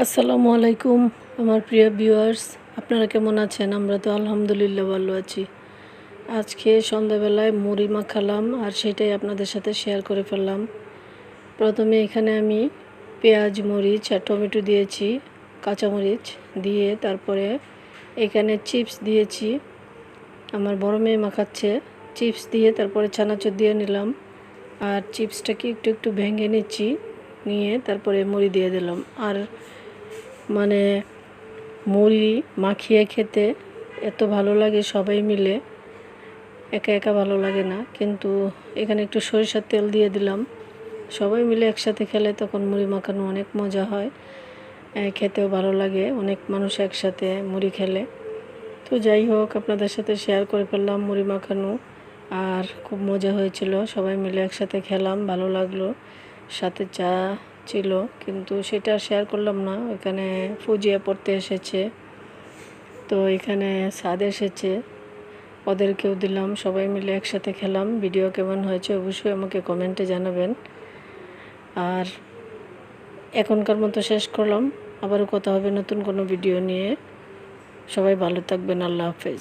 আসসালামু আলাইকুম, আমার প্রিয় ভিউয়ার্স। আপনারা কেমন আছেন? আমরা তো আলহামদুলিল্লাহ ভালো আছি। আজকে সন্ধ্যাবেলায় মুড়ি মাখালাম আর সেটাই আপনাদের সাথে শেয়ার করে ফেললাম। প্রথমে এখানে আমি পেঁয়াজ, মরিচ আর টমেটো দিয়েছি, কাঁচামরিচ দিয়ে তারপরে এখানে চিপস দিয়েছি। আমার বড় মেয়ে মাখাচ্ছে, চিপস দিয়ে তারপরে চানাচুর দিয়ে নিলাম আর চিপসটাকে একটু একটু ভেঙে নিচ্ছি, নিয়ে তারপরে মুড়ি দিয়ে দিলাম। আর মানে মুড়ি মাখিয়ে খেতে এত ভালো লাগে সবাই মিলে। একা একা ভালো লাগে না। কিন্তু এখানে একটু সরিষার তেল দিয়ে দিলাম। সবাই মিলে একসাথে খেলে তখন মুড়ি মাখানো অনেক মজা হয়। খেতেও ভালো লাগে। অনেক মানুষ একসাথে মুড়ি খেলে। তো যাই হোক, আপনাদের সাথে শেয়ার করে ফেললাম মুড়ি মাখানো। আর খুব মজা হয়েছিল। সবাই মিলে একসাথে খেলাম, ভালো লাগল। সাথে চা ছিল, কিন্তু সেটা শেয়ার করলাম না। ওখানে ফুজিয়া পড়তে এসেছে। তো এখানে স্বাদ এসেছে। ওদেরকেও দিলাম, সবাই মিলে একসাথে খেলাম। ভিডিও কেমন হয়েছে অবশ্যই আমাকে কমেন্টে জানাবেন। আর এখনকার মতো শেষ করলাম। আবারও কথা হবে নতুন কোনো ভিডিও নিয়ে। সবাই ভালো থাকবেন, আল্লাহ হাফেজ।